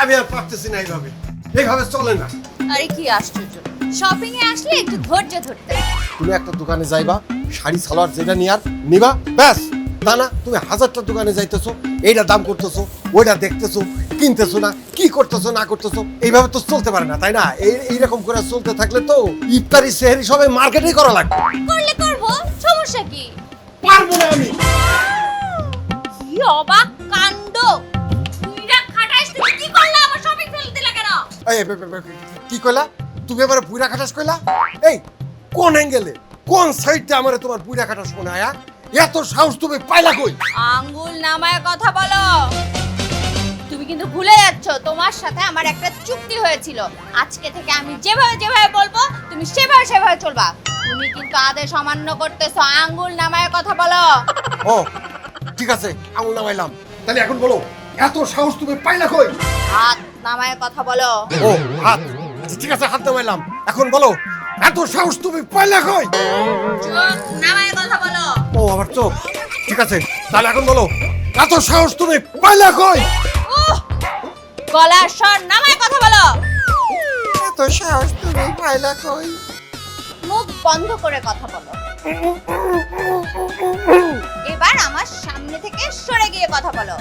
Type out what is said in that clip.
আর পারতেছি না এইভাবে। এইভাবে চলে না। আরে কি আশ্চর্য। শপিং এ আসলে একটু ধৈর্য ধরতে হয়। তুমি একটা দোকানে যাইবা শাড়ি সালোয়ার যেটা নিয়ার নিবা ব্যাস। তা না তুমি হাজারটা দোকানে যাইতেছো এইটা দাম করতেছো ওইটা দেখতেছো কিনতেছো না কি করতেছো না করতেছো এইভাবে তো চলতে পারে না তাই না? এই এইরকম করে চলতে থাকলে তো ইফতারি সেহরি সবাই মার্কেটেই করা লাগবে। করলে করব সমস্যা কি? পারব না আমি। কি অবাক। কি কইলা? তুমি এবারে পুইরা খাটাস কইলা? এই কোন অ্যাঙ্গেলে কোন সাইডটা আমারে তোমার পুইরা খাটাস মনে আয়া এত সাহস তুমি পাইলা কই? আঙ্গুল নামায় কথা বলো। তুমি কিন্তু ভুলে যাচ্ছ তোমার সাথে আমার একটা চুক্তি হয়েছিল। আজকে থেকে আমি যেভাবে যেভাবে বলব তুমি সেভাবে সেভাবে চলবা। তুমি কিন্তু আদেশ অমান্য করতেছো আঙ্গুল নামায় কথা বলো। ও ঠিক আছে আঙুল নামাইলাম। তাহলে এখন বলো এত সাহস তুমি পাইলা কই? হাত নামায় কথা বলো। ও হাত। আচ্ছা, ঠিক আছে হাত নামাইলাম। এখন বলো এত সাহস তুমি পাইলা কই? চোখ নামায় কথা বলো। ও আবার চোখ। ঠিক আছে তাহলে এখন বলো এত সাহস তুমি পাইলা কই! গলার স্বর নামায় কথা বলো। এত সাহস তুমি পাইলা কই? মুখ বন্ধ করে কথা বলো। এবার আমার সামনে থেকে সরে গিয়ে কথা বলো।